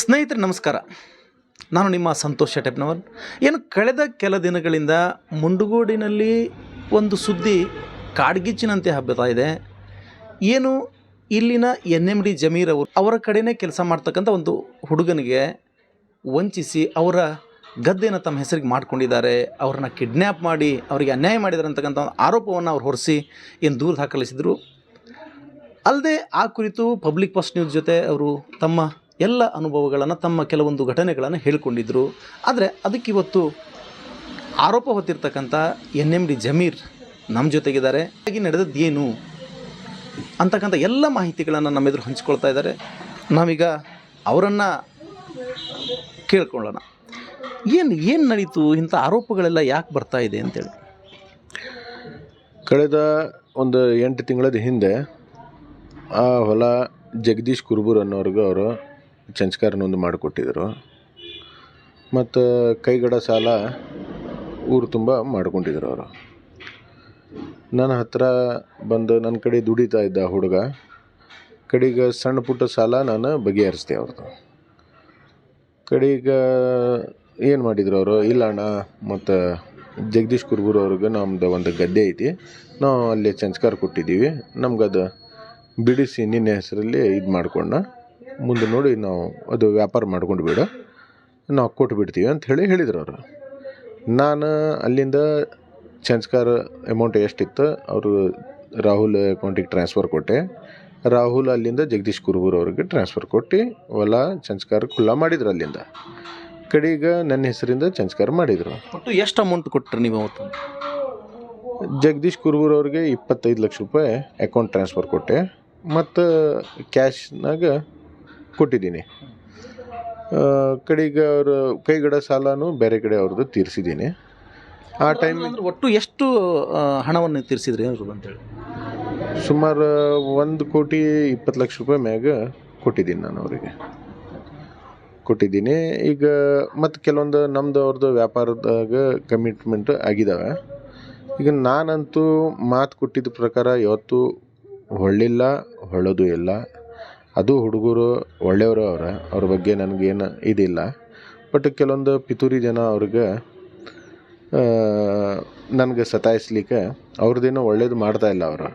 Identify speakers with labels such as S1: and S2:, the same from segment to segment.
S1: ಸ್ನೇಹಿತರೆ, ನಮಸ್ಕಾರ. ನಾನು ನಿಮ್ಮ ಸಂತೋಷ ಶೆಟ್ಟಪ್ಪನವರ್ ಏನು ಕಳೆದ ಕೆಲ ದಿನಗಳಿಂದ ಮುಂಡುಗೋಡಿನಲ್ಲಿ ಒಂದು ಸುದ್ದಿ ಕಾಡ್ಗಿಚ್ಚಿನಂತೆ ಹಬ್ಬತಾ ಇದೆ. ಏನು ಇಲ್ಲಿನ ಎನ್ ಎಂ ಡಿ ಜಮೀರ್ ಅವರು ಅವರ ಕಡೆನೇ ಕೆಲಸ ಮಾಡ್ತಕ್ಕಂಥ ಒಂದು ಹುಡುಗನಿಗೆ ವಂಚಿಸಿ ಅವರ ಗದ್ದೆಯನ್ನು ತಮ್ಮ ಹೆಸರಿಗೆ ಮಾಡ್ಕೊಂಡಿದ್ದಾರೆ. ಅವ್ರನ್ನ ಕಿಡ್ನ್ಯಾಪ್ ಮಾಡಿ, ಅವರಿಗೆ ಅನ್ಯಾಯ ಮಾಡಿದ್ದಾರೆ ಅಂತಕ್ಕಂಥ ಒಂದು ಆರೋಪವನ್ನು ಅವ್ರು ಹೊರಿಸಿ ಏನು ದೂರ ದಾಖಲಿಸಿದರು. ಅಲ್ಲದೆ ಆ ಕುರಿತು ಪಬ್ಲಿಕ್ ಫಸ್ಟ್ ನ್ಯೂಸ್ ಜೊತೆ ಅವರು ತಮ್ಮ ಎಲ್ಲ ಅನುಭವಗಳನ್ನು ತಮ್ಮ ಕೆಲವೊಂದು ಘಟನೆಗಳನ್ನು ಹೇಳಿಕೊಂಡಿದ್ದರು ಆದರೆ ಅದಕ್ಕಿವತ್ತು ಆರೋಪ ಹೊತ್ತಿರ್ತಕ್ಕಂಥ ಎನ್ ಎಂ ಡಿ ಜಮೀರ್ ನಮ್ಮ ಜೊತೆಗಿದ್ದಾರೆ. ಹಾಗೆ ನಡೆದದ್ದು ಏನು ಅಂತಕ್ಕಂಥ ಎಲ್ಲ ಮಾಹಿತಿಗಳನ್ನು ನಮ್ಮ ಎದುರು ಹಂಚ್ಕೊಳ್ತಾ ಇದ್ದಾರೆ. ನಾವೀಗ ಅವರನ್ನು ಕೇಳ್ಕೊಳ್ಳೋಣ. ಏನು ಏನು ನಡೀತು? ಇಂಥ ಆರೋಪಗಳೆಲ್ಲ ಯಾಕೆ ಬರ್ತಾ ಇದೆ ಅಂತೇಳಿ.
S2: ಕಳೆದ ಒಂದು ಎಂಟು ತಿಂಗಳದ ಹಿಂದೆ ಆ ಹೊಲ ಜಗದೀಶ್ ಕುರುಬೂರ್ ಅನ್ನೋರ್ಗೆ ಅವರು ಚಂಚಕಾರನೊಂದು ಮಾಡಿಕೊಟ್ಟಿದ್ರು. ಮತ್ತು ಕೈಗಡ ಸಾಲ ಊರು ತುಂಬ ಮಾಡ್ಕೊಂಡಿದ್ರು ಅವರು. ನನ್ನ ಹತ್ತಿರ ಬಂದು ನನ್ನ ಕಡೆ ದುಡಿತಾ ಇದ್ದ ಹುಡುಗ, ಕಡೆಗೆ ಸಣ್ಣ ಪುಟ್ಟ ಸಾಲ ನಾನು ಬಗೆಹರಿಸ್ದೆ ಅವ್ರದ್ದು ಕಡೆಗೆ ಏನು ಮಾಡಿದ್ರು ಅವರು? ಇಲ್ಲ ಅಣ್ಣ, ಮತ್ತು ಜಗದೀಶ್ ಕುರ್ಬೂರ್ ಅವ್ರಿಗೆ ನಮ್ದು ಒಂದು ಗದ್ದೆ ಐತಿ. ನಾವು ಅಲ್ಲಿ ಚಂಚ್ಕಾರ ಕೊಟ್ಟಿದ್ದೀವಿ. ನಮ್ಗೆ ಅದು ಬಿಡಿಸಿ ನಿನ್ನ ಹೆಸರಲ್ಲಿ ಇದು ಮಾಡ್ಕೊಂಡು ಮುಂದೆ ನೋಡಿ ನಾವು ಅದು ವ್ಯಾಪಾರ ಮಾಡ್ಕೊಂಡು ಬಿಡು ನಾವು ಕೊಟ್ಟು ಬಿಡ್ತೀವಿ ಅಂತ ಹೇಳಿ ಹೇಳಿದ್ರು ಅವರು. ನಾನು ಅಲ್ಲಿಂದ ಚಂಚ್ಕಾರ ಅಮೌಂಟ್ ಎಷ್ಟಿತ್ತು ಅವರು ರಾಹುಲ್ ಅಕೌಂಟಿಗೆ ಟ್ರಾನ್ಸ್ಫರ್ ಕೊಟ್ಟೆ. ರಾಹುಲ್ ಅಲ್ಲಿಂದ ಜಗದೀಶ್ ಕುರುಬೂರ್ ಅವ್ರಿಗೆ ಟ್ರಾನ್ಸ್ಫರ್ ಕೊಟ್ಟು ಹೊಲ ಚಂಚ್ಕಾರ ಖುಲ್ಲ ಮಾಡಿದ್ರು ಅಲ್ಲಿಂದ. ಕಡೆಗೆ ನನ್ನ ಹೆಸರಿಂದ ಚಂಚ್ಕಾರ ಮಾಡಿದರು.
S1: ಒಟ್ಟು ಎಷ್ಟು ಅಮೌಂಟ್ ಕೊಟ್ಟರು ನೀವು ಅವತ್ತು?
S2: ಜಗದೀಶ್ ಕುರುಬೂರ್ ಅವ್ರಿಗೆ ಇಪ್ಪತ್ತೈದು ಲಕ್ಷ ರೂಪಾಯಿ ಅಕೌಂಟ್ ಟ್ರಾನ್ಸ್ಫರ್ ಕೊಟ್ಟೆ. ಮತ್ತು ಕ್ಯಾಶ್ನಾಗ ಕೊಟ್ಟಿದ್ದೀನಿ. ಕಡೆಗೆ ಅವರು ಕೈಗಡ ಸಾಲನೂ ಬೇರೆ ಕಡೆ ಅವ್ರದ್ದು ತೀರಿಸಿದ್ದೀನಿ. ಆ ಟೈಮ್
S1: ಅಂದ್ರೆ ಒಟ್ಟು ಎಷ್ಟು ಆ, ಹಣವನ್ನು ತೀರಿಸಿದ್ರಿ ಏನು ಅಂತೇಳಿ?
S2: ಸುಮಾರು ಒಂದು ಕೋಟಿ ಇಪ್ಪತ್ತು ಲಕ್ಷ ರೂಪಾಯಿ ಮ್ಯಾಗ ಕೊಟ್ಟಿದ್ದೀನಿ ನಾನು ಅವರಿಗೆ. ಕೊಟ್ಟಿದ್ದೀನಿ. ಈಗ ಮತ್ತು ಕೆಲವೊಂದು ನಮ್ಮದು ಅವ್ರದ್ದು ವ್ಯಾಪಾರದಾಗ ಕಮಿಟ್ಮೆಂಟ್ ಆಗಿದ್ದಾವೆ ಈಗ ನಾನಂತೂ ಮಾತು ಕೊಟ್ಟಿದ್ದ ಪ್ರಕಾರ ಯಾವತ್ತೂ ಹೊಳ್ಳಿಲ್ಲ ಹೊಳ್ಳೋದು ಇಲ್ಲ. ಅದು ಹುಡುಗರು ಒಳ್ಳೆಯವರು ಅವ್ರ. ಅವ್ರ ಬಗ್ಗೆ ನನಗೇನು ಇದಿಲ್ಲ. ಬಟ್ ಕೆಲವೊಂದು ಪಿತೂರಿ ಜನ ಅವ್ರಿಗೆ ನನಗೆ ಸತಾಯಿಸ್ಲಿಕ್ಕೆ ಅವ್ರದ್ದೇನೋ ಒಳ್ಳೇದು ಮಾಡ್ತಾ ಇಲ್ಲ ಅವರು.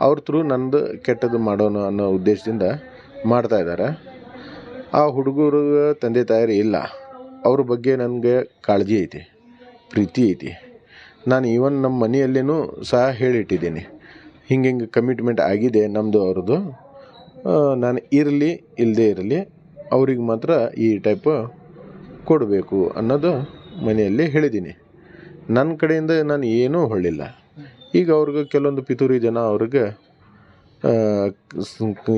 S2: ಅವ್ರ ಥ್ರೂ ನಂದು ಕೆಟ್ಟದ್ದು ಮಾಡೋಣ ಅನ್ನೋ ಉದ್ದೇಶದಿಂದ ಮಾಡ್ತಾ ಇದ್ದಾರೆ ಆ ಹುಡುಗರು ತಂದೆ ತಾಯಿ ಇಲ್ಲ. ಅವ್ರ ಬಗ್ಗೆ ನನಗೆ ಕಾಳಜಿ ಐತಿ, ಪ್ರೀತಿ ಐತಿ. ನಾನು ಈವನ್ ನಮ್ಮ ಮನೆಯಲ್ಲೇನೂ ಸಹ ಹೇಳಿಟ್ಟಿದ್ದೀನಿ. ಹಿಂಗೆ ಹಿಂಗೆ ಕಮಿಟ್ಮೆಂಟ್ ಆಗಿದೆ ನಮ್ಮದು ಅವ್ರದ್ದು ನಾನು ಇರಲಿ ಇಲ್ಲದೇ ಇರಲಿ, ಅವ್ರಿಗೆ ಮಾತ್ರ ಈ ಟೈಪ್ ಕೊಡಬೇಕು ಅನ್ನೋದು ಮನೆಯಲ್ಲಿ ಹೇಳಿದ್ದೀನಿ. ನನ್ನ ಕಡೆಯಿಂದ ನಾನು ಏನೂ ಹೊಳ್ಳಿಲ್ಲ. ಈಗ ಅವ್ರಿಗೆ ಕೆಲವೊಂದು ಪಿತೂರಿ ಜನ ಅವ್ರಿಗೆ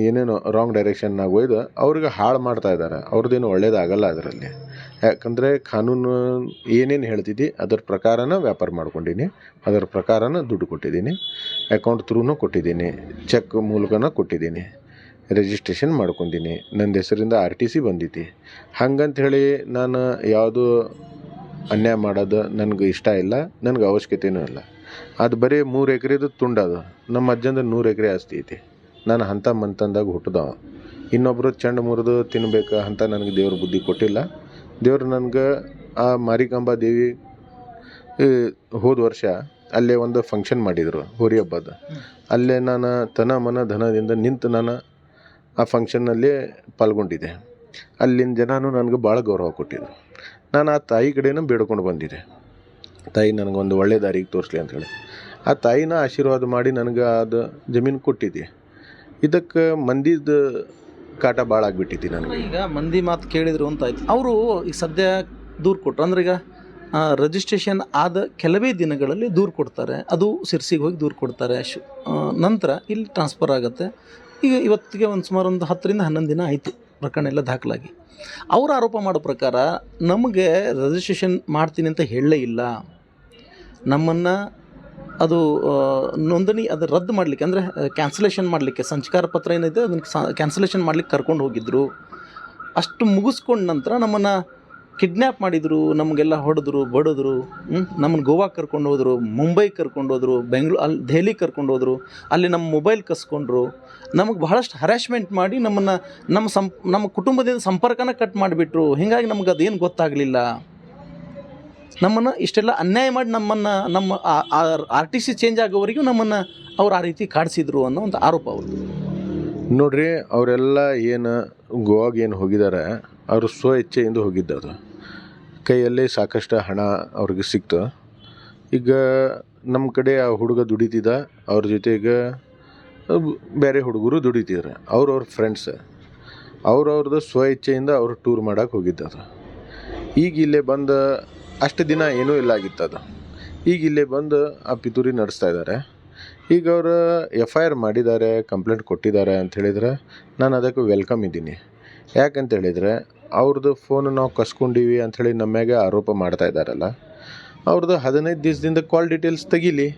S2: ಏನೇನೋ ರಾಂಗ್ ಡೈರೆಕ್ಷನ್ನಾಗ ಒಯ್ದು ಅವ್ರಿಗೆ ಹಾಳು ಮಾಡ್ತಾ ಇದ್ದಾರೆ ಅವ್ರದ್ದೇನು ಒಳ್ಳೇದಾಗಲ್ಲ ಅದರಲ್ಲಿ. ಯಾಕಂದರೆ ಕಾನೂನು ಏನೇನು ಹೇಳ್ತಿದ್ದಿ, ಅದರ ಪ್ರಕಾರನ ವ್ಯಾಪಾರ ಮಾಡ್ಕೊಂಡಿನಿ, ಅದರ ಪ್ರಕಾರನ ದುಡ್ಡು ಕೊಟ್ಟಿದ್ದೀನಿ ಅಕೌಂಟ್ ತ್ರೂನೂ ಕೊಟ್ಟಿದ್ದೀನಿ ಚೆಕ್ ಮೂಲಕನ ಕೊಟ್ಟಿದ್ದೀನಿ. ರಿಜಿಸ್ಟ್ರೇಷನ್ ಮಾಡ್ಕೊಂಡಿನಿ. ನನ್ನ ಹೆಸರಿಂದ ಆರ್ ಟಿ ಸಿ ಬಂದೈತಿ. ಹಂಗಂತ ಹೇಳಿ ನಾನು ಯಾವುದು ಅನ್ಯಾಯ ಮಾಡೋದು ನನಗೆ ಇಷ್ಟ ಇಲ್ಲ, ನನಗೆ ಅವಶ್ಯಕತೆಯೂ ಇಲ್ಲ. ಅದು ಬರೀ ಮೂರು ಎಕರೆದು ತುಂಡದು ನಮ್ಮ ಅಜ್ಜಂದು ನೂರು ಎಕರೆ ಆಸ್ತಿ ಐತಿ. ನಾನು ಹಂತ ಮಂತಂದಾಗ ಹುಟ್ಟಿದವ ಇನ್ನೊಬ್ಬರು ಚೆಂಡ ಮುರಿದು ತಿನ್ಬೇಕು ಅಂತ ನನಗೆ ದೇವ್ರ ಬುದ್ಧಿ ಕೊಟ್ಟಿಲ್ಲ. ದೇವ್ರು ನನಗೆ ಆ ಮಾರಿಕಾಂಬ ದೇವಿ ಹೋದ ವರ್ಷ ಅಲ್ಲೇ ಒಂದು ಫಂಕ್ಷನ್ ಮಾಡಿದರು, ಹೋರಿ ಹಬ್ಬದ. ಅಲ್ಲೇ ನಾನು ತನ ಮನ ಧನದಿಂದ ನಿಂತು ನಾನು ಆ ಫಂಕ್ಷನ್ನಲ್ಲಿ ಪಾಲ್ಗೊಂಡಿದ್ದೆ. ಅಲ್ಲಿನ ಜನನೂ ನನಗೆ ಭಾಳ ಗೌರವ ಕೊಟ್ಟಿದ್ರು. ನಾನು ಆ ತಾಯಿ ಕಡೆನೂ ಬೇಡ್ಕೊಂಡು ಬಂದಿದ್ದೆ. ತಾಯಿ ನನಗೊಂದು ಒಳ್ಳೆ ದಾರಿಗೆ ತೋರಿಸ್ಲಿ ಅಂತೇಳಿ ಆ ತಾಯಿನ ಆಶೀರ್ವಾದ ಮಾಡಿ ನನಗೆ ಅದು ಜಮೀನು ಕೊಟ್ಟಿದ್ದೆ. ಇದಕ್ಕೆ ಮಂದಿದ ಕಾಟ ಭಾಳ ಆಗಿಬಿಟ್ಟಿದ್ದೆ ನನಗೆ.
S1: ಈಗ ಮಂದಿ ಮಾತು ಕೇಳಿದ್ರು ಅಂತ ಆಯ್ತು. ಅವರು ಈಗ ಸದ್ಯ ದೂರು ಕೊಟ್ಟರು ಅಂದ್ರೆ ಈಗ ರಿಜಿಸ್ಟ್ರೇಷನ್ ಆದ ಕೆಲವೇ ದಿನಗಳಲ್ಲಿ ದೂರು ಕೊಡ್ತಾರೆ. ಅದು ಸಿರ್ಸಿಗೆ ಹೋಗಿ ದೂರು ಕೊಡ್ತಾರೆ. ನಂತರ ಇಲ್ಲಿ ಟ್ರಾನ್ಸ್ಫರ್ ಆಗುತ್ತೆ. ಈಗ ಇವತ್ತಿಗೆ ಒಂದು ಸುಮಾರು ಒಂದು ಹತ್ತರಿಂದ ಹನ್ನೊಂದು ದಿನ ಆಯಿತು ಪ್ರಕರಣ ಎಲ್ಲ ದಾಖಲಾಗಿ. ಅವರು ಆರೋಪ ಮಾಡೋ ಪ್ರಕಾರ ನಮಗೆ ರಿಜಿಸ್ಟ್ರೇಷನ್ ಮಾಡ್ತೀನಿ ಅಂತ ಹೇಳಲೇ ಇಲ್ಲ. ನಮ್ಮನ್ನು ಅದು ನೋಂದಣಿ ಅದು ರದ್ದು ಮಾಡಲಿಕ್ಕೆ, ಅಂದರೆ ಕ್ಯಾನ್ಸಲೇಷನ್ ಮಾಡಲಿಕ್ಕೆ, ಸಂಚಕಾರ ಪತ್ರ ಏನಿದೆ ಅದನ್ನು ಕ್ಯಾನ್ಸಲೇಷನ್ ಮಾಡ್ಲಿಕ್ಕೆ ಕರ್ಕೊಂಡು ಹೋಗಿದ್ದರು ಅಷ್ಟು ಮುಗಿಸ್ಕೊಂಡ ನಂತರ ನಮ್ಮನ್ನು ಕಿಡ್ನ್ಯಾಪ್ ಮಾಡಿದರು, ನಮಗೆಲ್ಲ ಹೊಡೆದ್ರು, ಬಡಿದ್ರು ನಮ್ಮನ್ನು ಗೋವಾಗೆ ಕರ್ಕೊಂಡು ಹೋದರು ಮುಂಬೈಗೆ ಕರ್ಕೊಂಡು ಹೋದರು ಬೆಂಗ್ಳೂ ಅಲ್ಲಿ ದೆಹಲಿ ಕರ್ಕೊಂಡು ಹೋದರು, ಅಲ್ಲಿ ನಮ್ಮ ಮೊಬೈಲ್ ಕಸ್ಕೊಂಡ್ರು. ನಮಗೆ ಬಹಳಷ್ಟು ಹರಾಸ್ಮೆಂಟ್ ಮಾಡಿ ನಮ್ಮನ್ನು, ನಮ್ಮ ಸಂ, ನಮ್ಮ ಕುಟುಂಬದಿಂದ ಸಂಪರ್ಕನ ಕಟ್ ಮಾಡಿಬಿಟ್ರು. ಹೀಗಾಗಿ ನಮ್ಗೆ ಅದೇನು ಗೊತ್ತಾಗಲಿಲ್ಲ. ನಮ್ಮನ್ನು ಇಷ್ಟೆಲ್ಲ ಅನ್ಯಾಯ ಮಾಡಿ ನಮ್ಮನ್ನು, ನಮ್ಮ ಆರ್ ಟಿ ಸಿ ಚೇಂಜ್ ಆಗೋವರೆಗೂ ನಮ್ಮನ್ನು ಅವ್ರು ಆ ರೀತಿ ಕಾಡಿಸಿದ್ರು ಅನ್ನೋ ಒಂದು ಆರೋಪ ಅವರು
S2: ನೋಡ್ರಿ, ಅವರೆಲ್ಲ ಏನು ಗೋವಾಗೆ ಏನು ಹೋಗಿದ್ದಾರೆ ಅವರು ಸ್ವ ಇಚ್ಛೆಯಿಂದ ಹೋಗಿದ್ದದು. ಕೈಯಲ್ಲಿ ಸಾಕಷ್ಟು ಹಣ ಅವ್ರಿಗೆ ಸಿಕ್ತು. ಈಗ ನಮ್ಮ ಕಡೆ ಆ ಹುಡುಗ ದುಡಿತಿದ್ದ, ಅವ್ರ ಜೊತೆಗೆ ಬೇರೆ ಹುಡುಗರು ದುಡಿತಿದ್ರು ಅವ್ರವ್ರ ಫ್ರೆಂಡ್ಸ್ ಅವ್ರವ್ರದ್ದು ಸ್ವ ಇಚ್ಛೆಯಿಂದ ಅವರು ಟೂರ್ ಮಾಡೋಕೆ ಹೋಗಿದ್ದದು. ಈಗ ಇಲ್ಲೇ ಬಂದು ಅಷ್ಟು ದಿನ ಏನೂ ಇಲ್ಲ ಆಗಿತ್ತದು. ಈಗ ಇಲ್ಲೇ ಬಂದು ಆ ಪಿತೂರಿ ನಡೆಸ್ತಾ ಇದ್ದಾರೆ. ಈಗ ಅವರು ಎಫ್ ಐ ಆರ್ ಮಾಡಿದ್ದಾರೆ ಕಂಪ್ಲೇಂಟ್ ಕೊಟ್ಟಿದ್ದಾರೆ ಅಂತ ಹೇಳಿದ್ರೆ ನಾನು ಅದಕ್ಕೆ ವೆಲ್ಕಮ್ ಇದ್ದೀನಿ. ಯಾಕಂತ ಹೇಳಿದರೆ ಅವ್ರದ್ದು ಫೋನ್ ನಾವು ಕಸ್ಕೊಂಡೀವಿ ಅಂಥೇಳಿ ನಮ್ಮ ಮ್ಯಾಗೆ ಆರೋಪ ಮಾಡ್ತಾ ಇದ್ದಾರಲ್ಲ ಅವ್ರದ್ದು ಹದಿನೈದು ದಿವಸದಿಂದ ಕಾಲ್ ಡೀಟೇಲ್ಸ್ ತೆಗೀಲಿ.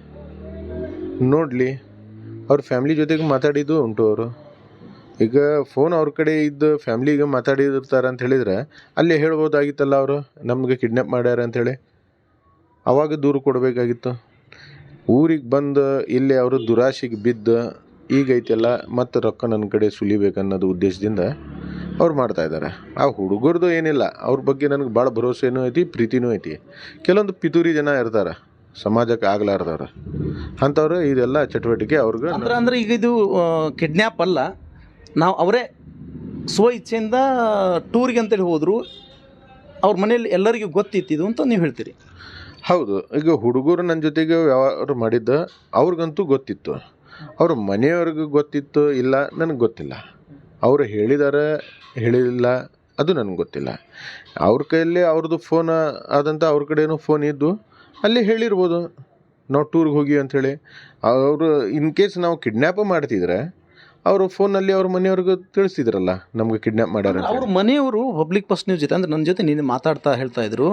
S2: ನೋಡಲಿ, ಅವ್ರ ಫ್ಯಾಮ್ಲಿ ಜೊತೆಗೆ ಮಾತಾಡಿದ್ದು ಉಂಟು ಅವರು. ಈಗ ಫೋನ್ ಅವ್ರ ಕಡೆ ಇದ್ದು ಫ್ಯಾಮ್ಲಿಗೆ ಮಾತಾಡಿರ್ತಾರೆ ಅಂತ ಹೇಳಿದರೆ, ಅಲ್ಲಿ ಹೇಳ್ಬೋದಾಗಿತ್ತಲ್ಲ ಅವರು, ನಮಗೆ ಕಿಡ್ನ್ಯಾಪ್ ಮಾಡ್ಯಾರ ಅಂಥೇಳಿ ಅವಾಗ ದೂರು ಕೊಡಬೇಕಾಗಿತ್ತು. ಊರಿಗೆ ಬಂದು ಇಲ್ಲಿ ಅವರು ದುರಾಶೆಗೆ ಬಿದ್ದು ಈಗ ಐತೆಲ್ಲ ಮತ್ತು ರೊಕ್ಕ ನನ್ನ ಕಡೆ ಸುಲಿಬೇಕನ್ನೋದು ಉದ್ದೇಶದಿಂದ ಅವ್ರು ಮಾಡ್ತಾ ಇದ್ದಾರೆ. ಆ ಹುಡುಗರದು ಏನಿಲ್ಲ ಅವ್ರ ಬಗ್ಗೆ ನನಗೆ ಭಾಳ ಭರವಸೆನೂ ಐತಿ ಪ್ರೀತಿನೂ ಐತಿ. ಕೆಲವೊಂದು ಪಿತೂರಿ ಜನ ಇರ್ತಾರೆ ಸಮಾಜಕ್ಕೆ ಆಗ್ಲಾರ್ದವ್ರು. ಅಂಥವ್ರು ಇದೆಲ್ಲ ಚಟುವಟಿಕೆ ಅವ್ರಿಗೆ
S1: ಅಂದ್ರೆ ಅಂದ್ರೆ ಈಗ ಇದು ಕಿಡ್ನ್ಯಾಪ್ ಅಲ್ಲ ನಾವು ಅವರೇ ಸ್ವ ಇಚ್ಛೆಯಿಂದ ಟೂರಿಗೆ ಅಂತೇಳಿ ಹೋದರು ಅವ್ರ ಮನೇಲಿ ಎಲ್ಲರಿಗೂ ಇದು ಅಂತ ನೀವು ಹೇಳ್ತೀರಿ.
S2: ಹೌದು ಈಗ ಹುಡುಗರು ನನ್ನ ಜೊತೆಗೆ ವ್ಯವಹಾರ ಮಾಡಿದ್ದ ಅವ್ರಿಗಂತೂ ಗೊತ್ತಿತ್ತು. ಅವ್ರ ಮನೆಯವ್ರಿಗೂ ಗೊತ್ತಿತ್ತು ಇಲ್ಲ ನನಗೆ ಗೊತ್ತಿಲ್ಲ. ಅವರು ಹೇಳಿದ್ದಾರೆ ಹೇಳಿಲ್ಲ ಅದು ನನಗೆ ಗೊತ್ತಿಲ್ಲ. ಅವ್ರ ಕೈಯಲ್ಲಿ ಅವ್ರದ್ದು ಫೋನ್ ಆದಂಥ ಅವ್ರ ಕಡೆಯೂ ಫೋನ್ ಇದ್ದು ಅಲ್ಲಿ ಹೇಳಿರ್ಬೋದು, ನಾವು ಟೂರ್ಗೆ ಹೋಗಿ ಅಂಥೇಳಿ ಅವರು ಇನ್ ಕೇಸ್ ನಾವು ಕಿಡ್ನ್ಯಾಪ್ ಮಾಡ್ತಿದ್ರೆ, ಅವರು ಫೋನಲ್ಲಿ ಅವ್ರ ಮನೆಯವ್ರಿಗೆ ತಿಳಿಸಿದ್ರಲ್ಲ ನಮ್ಗೆ ಕಿಡ್ನ್ಯಾಪ್ ಮಾಡ್ಯಾರ
S1: ಅವ್ರ ಮನೆಯವರು ಪಬ್ಲಿಕ್ ಫಸ್ಟ್ ನ್ಯೂಸ್ ಜೊತೆ, ಅಂದ್ರೆ ನನ್ನ ಜೊತೆ ನೀನು ಮಾತಾಡ್ತಾ ಹೇಳ್ತಾ ಇದ್ರು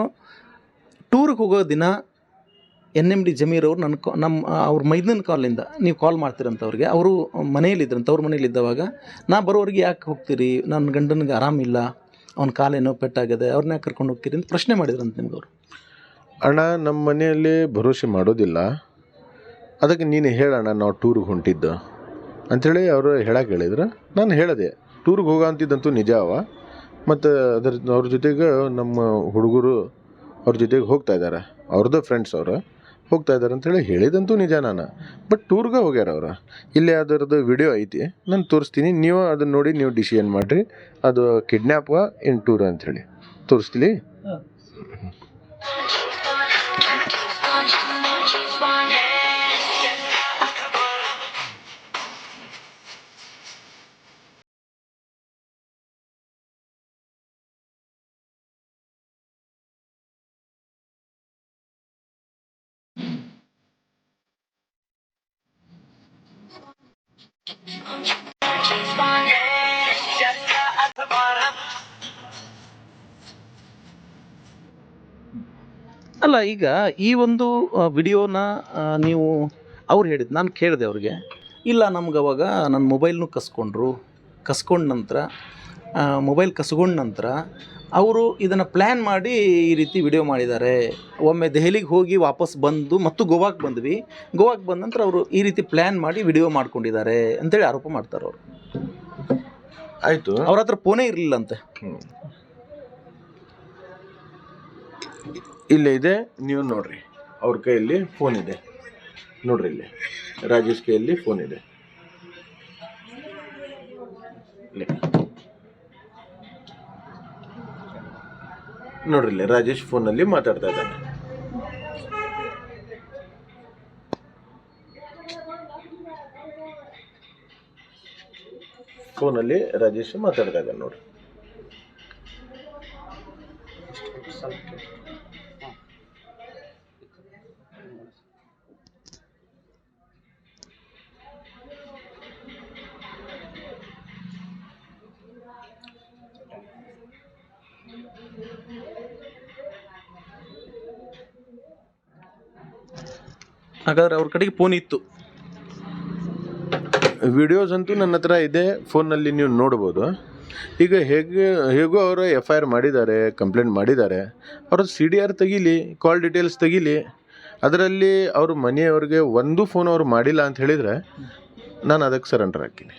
S1: ಟೂರ್ಗೆ ಹೋಗೋ ದಿನ ಎನ್ ಎಂ ಡಿ ಜಮೀರ್ ಅವರು ನನ್ನ ಕಾ- ನಮ್ಮ, ಅವ್ರ ಮೈದನ್ ಕಾಲಿಂದ ನೀವು ಕಾಲ್ ಮಾಡ್ತೀರಂತ ಅವ್ರಿಗೆ ಅವರು ಮನೆಯಲ್ಲಿದ್ದರಂತ ಅವ್ರ ಮನೇಲಿದ್ದವಾಗ ನಾ ಬರೋರಿಗೆ ಯಾಕೆ ಹೋಗ್ತೀರಿ? ನನ್ನ ಗಂಡನಿಗೆ ಆರಾಮಿಲ್ಲ, ಅವ್ನ ಕಾಲೇನೋ ಪೆಟ್ಟಾಗಿದೆ ಅವ್ರನ್ನ ಯಾಕೆ ಕರ್ಕೊಂಡು ಹೋಗ್ತೀರಿ ಅಂತ ಪ್ರಶ್ನೆ ಮಾಡಿದ್ರಂತ ನಿಮ್ಗೆ ಅವರು.
S2: ಅಣ್ಣ, ನಮ್ಮ ಮನೆಯಲ್ಲಿ ಭರವಸೆ ಮಾಡೋದಿಲ್ಲ. ಅದಕ್ಕೆ ನೀನು ಹೇಳಣ್ಣ ನಾವು ಟೂರಿಗೆ ಹೊಂಟಿದ್ದು. ಅಂಥೇಳಿ ಅವರು ಹೇಳಕ್ಕೆ ಹೇಳಿದ್ರು. ನಾನು ಹೇಳಿದೆ, ಟೂರಿಗೆ ಹೋಗೋ ಅಂತಿದ್ದಂತೂ ನಿಜ ಅವ. ಮತ್ತು ಅದ್ರ, ಅವ್ರ ಜೊತೆಗೆ ನಮ್ಮ ಹುಡುಗರು ಅವ್ರ ಜೊತೆಗೆ ಹೋಗ್ತಾ ಇದ್ದಾರೆ. ಅವ್ರದ್ದು ಫ್ರೆಂಡ್ಸ್ ಅವರು. ಹೋಗ್ತಾ ಇದ್ದಾರೆ ಅಂಥೇಳಿ ಹೇಳಿದಂತೂ ನಿಜ ನಾನು. ಬಟ್ ಟೂರ್ಗೆ ಹೋಗ್ಯಾರ ಅವರು. ಇಲ್ಲೇ ಅದರದ್ದು ವಿಡಿಯೋ ಐತಿ, ನಾನು ತೋರಿಸ್ತೀನಿ. ನೀವು ಅದನ್ನ ನೋಡಿ ನೀವು ಡಿಸಿಷನ್ ಮಾಡಿರಿ. ಅದು ಕಿಡ್ನ್ಯಾಪ್ ಇನ್ ಟೂರ್ ಅಂಥೇಳಿ ತೋರಿಸ್ತೀಲಿ?
S1: ಅಲ್ಲ, ಈಗ ಈ ಒಂದು ವಿಡಿಯೋನ ನೀವು ಅವ್ರು ಹೇಳಿದ್ದು ನಾನು ಕೇಳಿದೆ ಅವ್ರಿಗೆ. ಇಲ್ಲ, ನಮ್ಗೆ ಅವಾಗ ನನ್ನ ಮೊಬೈಲ್ನೂ ಕಸ್ಕೊಂಡ್ರು. ಕಸ್ಕೊಂಡ ನಂತರ ಮೊಬೈಲ್ ಕಸ್ಕೊಂಡ ನಂತರ ಅವರು ಇದನ್ನು ಪ್ಲ್ಯಾನ್ ಮಾಡಿ ಈ ರೀತಿ ವಿಡಿಯೋ ಮಾಡಿದ್ದಾರೆ. ಒಮ್ಮೆ ದೆಹಲಿಗೆ ಹೋಗಿ ವಾಪಸ್ ಬಂದು ಮತ್ತು ಗೋವಾಕ್ಕೆ ಬಂದ್ವಿ. ಗೋವಾಕ್ಕೆ ಬಂದ ನಂತರ ಅವರು ಈ ರೀತಿ ಪ್ಲ್ಯಾನ್ ಮಾಡಿ ವಿಡಿಯೋ ಮಾಡ್ಕೊಂಡಿದ್ದಾರೆ ಅಂತೇಳಿ ಆರೋಪ ಮಾಡ್ತಾರೆ ಅವರು.
S2: ಆಯಿತು.
S1: ಅವ್ರ ಹತ್ರ ಫೋನೇ ಇರಲಿಲ್ಲಂತೆ.
S2: ಇಲ್ಲೇ ಇದೆ ನೀವು ನೋಡ್ರಿ. ಅವ್ರ ಕೈಯಲ್ಲಿ ಫೋನ್ ಇದೆ. ನೋಡ್ರಿ ಇಲ್ಲಿ. ರಾಜೇಶ್ ಕೈಯಲ್ಲಿ ಫೋನ್ ಇದೆ. ಇಲ್ಲಿ. ನೋಡ್ರಿ ಇಲ್ಲಿ ರಾಜೇಶ್ ಫೋನಲ್ಲಿ ಮಾತಾಡ್ತಾ ಇದ್ದಾನೆ ಫೋನಲ್ಲಿ ರಾಜೇಶ್ ಮಾತಾಡ್ತಾ ಇದ್ದಾನೆ ನೋಡ್ರಿ
S1: ಹಾಗಾದ್ರೆ ಅವ್ರ ಕಡೆಗೆ ಫೋನ್ ಇತ್ತು.
S2: ವಿಡಿಯೋಸ್ ಅಂತೂ ನನ್ನ ಹತ್ರ ಇದೆ ಫೋನಲ್ಲಿ ನೀವು ನೋಡ್ಬೋದು. ಈಗ ಹೇಗೆ, ಹೇಗೂ ಅವರು ಎಫ್ ಐ ಆರ್ ಮಾಡಿದ್ದಾರೆ ಕಂಪ್ಲೇಂಟ್ ಮಾಡಿದ್ದಾರೆ. ಅವರು ಸಿ ಡಿ ಆರ್ ತೆಗೀಲಿ ಕಾಲ್ ಡೀಟೇಲ್ಸ್ ತೆಗೀಲಿ, ಅದರಲ್ಲಿ ಅವ್ರ ಮನೆಯವ್ರಿಗೆ ಒಂದು ಫೋನ್ ಅವ್ರು ಮಾಡಿಲ್ಲ ಅಂತ ಹೇಳಿದರೆ ನಾನು ಅದಕ್ಕೆ ಸರೆಂಡರ್ ಹಾಕಿನಿ